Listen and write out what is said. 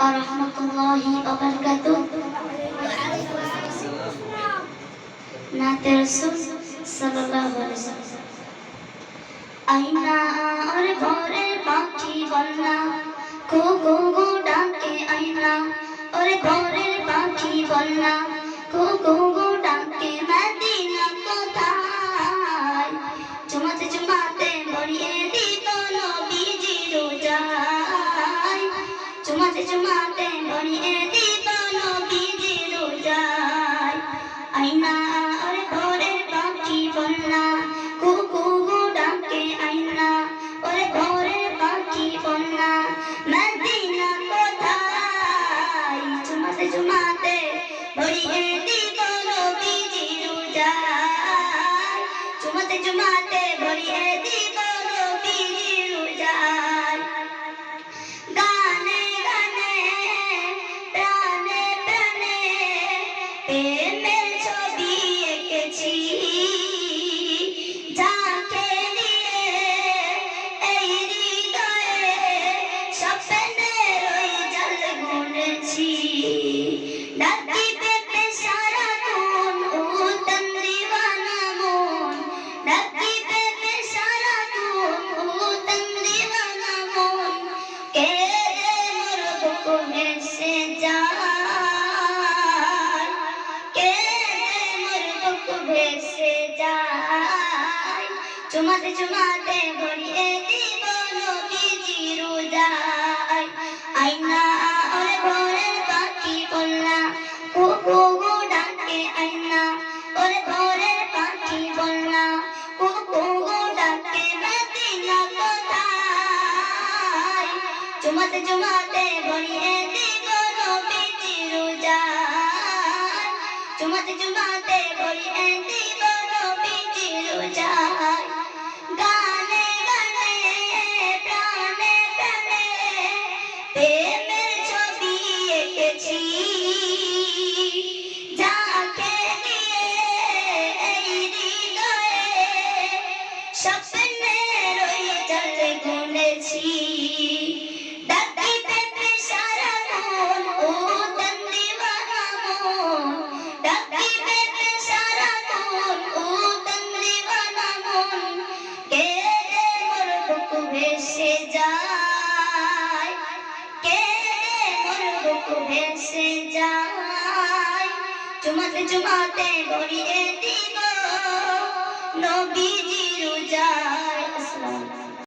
আরহামতুল্লাহি ওবারাকাতু নাতে রাসূল সাল্লাল্লাহু আলাইহি ওয়াসাল্লাম আইনা ওরে ভোরে পাখি বন্যা কো কো গো ডাকে আইনা ওরে ভোরে পাখি বন্যা কো কো চুমাতে চুমাতে ভরিয়ে দিব নবীজি রোজায় আইনা ওরে ভোরে পাখি বন্যা কু কু ডাকে আইনা ওরে ভোরে পাখি বন্যা মদিনা কোথায় চুমাতে চুমাতে ভরিয়ে দিব নবীজি রোজায় চুমাতে চুমাতে ভরিয়ে ভেসে যায়। কে রে মোর বুক চুমাতে চুমাতে ভরিয়ে দিব নবীজি রোজায় আইনা ওরে ভোরের পাখি বললা কু কু ডাকে আইনা। ওরে ভোরের পাখি বললা কু চুমাতে চুমাতে ভরিয়ে দিব নবীজি রোজায় চুমাতে চুমাতে ভরিয়ে দিব নবীজি রোজায় গানে গানে, প্রাণে প্রাণে প্রেমের ছবি এঁকেছি। যাকে নিয়ে ওই জল গুনেছি। ভেসে যায়। কে রে মোর বুক ভেসে যায়? চুমাতে চুমাতে গড়িয়ে দিব নবীজি।